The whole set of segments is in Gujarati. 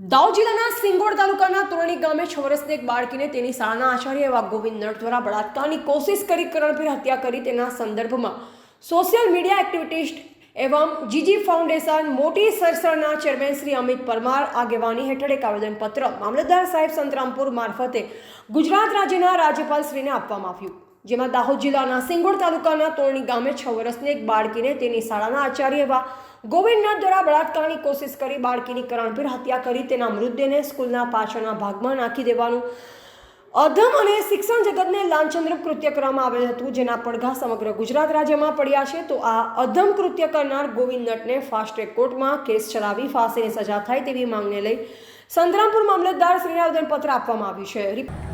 દાહોદ જિલ્લાના સિંગોડ તાલુકાના તોરણી ગામે છ વર્ષની એક બાળકીને તેની શાળાના આચાર્ય એવા ગોવિંદ નટ દ્વારા બળાત્કારની કોશિશ કરી કરણભીર હત્યા કરી તેના સંદર્ભમાં સોશિયલ મીડિયા એક્ટિવિટીસ્ટ એવમ જીજી ફાઉન્ડેશન મોટી સરસરના ચેરમેન શ્રી અમિત પરમાર આગેવાની હેઠળ એક આવેદનપત્ર મામલતદાર સાહેબ સંતરામપુર મારફતે ગુજરાત રાજ્યના રાજ્યપાલ શ્રીને આપવામાં આવ્યું. જેમાં દાહોદ જિલ્લાના સિંગોડ તાલુકાના તોરણી ગામે છ વર્ષની એક બાળકીને તેની શાળાના આચાર્ય એવા ગોવિંદનાથ દ્વારા બળાત્કારની કોશિશ કરી બાળકીની કરણભીર હત્યા કરી તેના મૃતદેહને સ્કૂલના પાછળના ભાગમાં નાખી દેવાનું અધમ અને શિક્ષણ જગતને લાંછનરૂપ કૃત્ય કરવામાં આવેલ હતું, જેના પડઘા સમગ્ર ગુજરાત રાજ્યમાં પડ્યા છે. તો આ અધમ કૃત્ય કરનાર ગોવિંદ નટને ફાસ્ટ ટ્રેક કોર્ટમાં કેસ ચલાવી ફાંસીની સજા થાય તેવી માંગને લઈ સંતરામપુર મામલતદાર શ્રીને આવેદનપત્ર આપવામાં આવ્યું છે.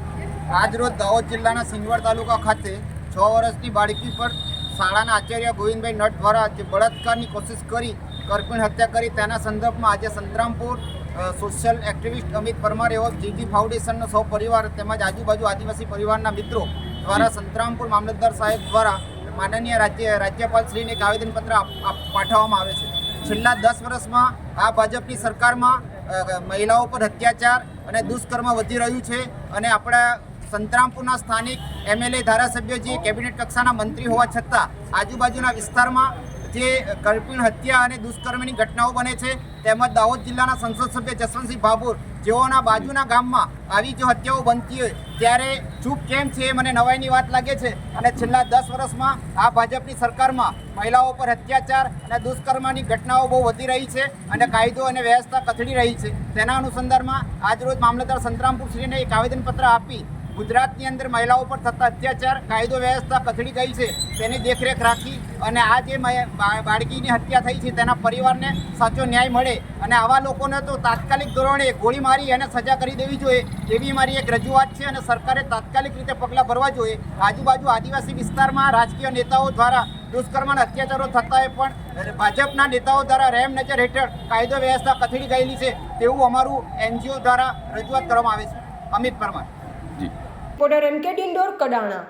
આજરોજ દાહોદ જિલ્લાના સિંગવડ તાલુકા ખાતે છ વર્ષની બાળકી પર શાળાના આચાર્ય ગોવિંદભાઈ નટ દ્વારા જે બળાત્કારની કોશિશ કરી, કરપીણ હત્યા કરી, તેના સંદર્ભમાં આજે સંતરામપુર સોશિયલ એક્ટિવિસ્ટ અમિત પરમાર એવો જીજી ફાઉન્ડેશનનો સૌ પરિવાર તેમજ આજુબાજુ આદિવાસી પરિવારના મિત્રો દ્વારા સંતરામપુર મામલતદાર સાહેબ દ્વારા માનનીય રાજ્ય રાજ્યપાલ શ્રીને એક આવેદનપત્ર પાઠવવામાં આવે છે. છેલ્લા દસ વર્ષમાં આ ભાજપની સરકારમાં મહિલાઓ પર અત્યાચાર અને દુષ્કર્મ વધી રહ્યું છે અને આપણા સંતરામપુરના સ્થાનિક એમએલએ ધારાસભ્ય જે કેબિનેટ કક્ષાના મંત્રી હોવા છતાં આજુબાજુના વિસ્તારમાં જે કરપીણ હત્યા અને દુષ્કર્મની ઘટનાઓ બને છે, તેમજ દાહોદ જિલ્લાના સંસદ સભ્ય જસવંતસિંહ ભાભોર જેઓના બાજુના ગામમાં આવી જો હત્યાઓ બનતી હોય, ત્યારે ચૂપ કેમ છે એ મને નવાઈની વાત લાગે છે અને છેલ્લા દસ વર્ષમાં આ ભાજપની સરકારમાં મહિલાઓ પર અત્યાચાર અને દુષ્કર્મની ઘટનાઓ બહુ વધી રહી છે અને કાયદો અને વ્યવસ્થા કથળી રહી છે. તેના અનુસંધાનમાં આજરોજ મામલતદાર સંતરામપુર શ્રીને એક આવેદનપત્ર આપી ગુજરાતની અંદર મહિલાઓ પર થતા અત્યાચાર, કાયદો વ્યવસ્થા કથળી ગઈ છે, તેની દેખરેખ રાખી અને આ જે બાળકીની હત્યા થઈ છે, તેના પરિવારને સાચો ન્યાય મળે અને આવા લોકોને તો તાત્કાલિક ધોરણે ગોળી મારી અને સજા કરી દેવી જોઈએ, એવી મારી એક રજૂઆત છે અને સરકારે તાત્કાલિક રીતે પગલાં ભરવા જોઈએ. આજુબાજુ આદિવાસી વિસ્તારમાં રાજકીય નેતાઓ દ્વારા દુષ્કર્મ અત્યાચારો થતા પણ ભાજપના નેતાઓ દ્વારા રેમ નજર હેઠળ કાયદો વ્યવસ્થા કથળી ગયેલી છે, તેવું અમારું એનજીઓ દ્વારા રજૂઆત કરવામાં આવે છે. અમિત પરમાર. રિપોર્ટર એમ કે ડિંડોર કડાણા.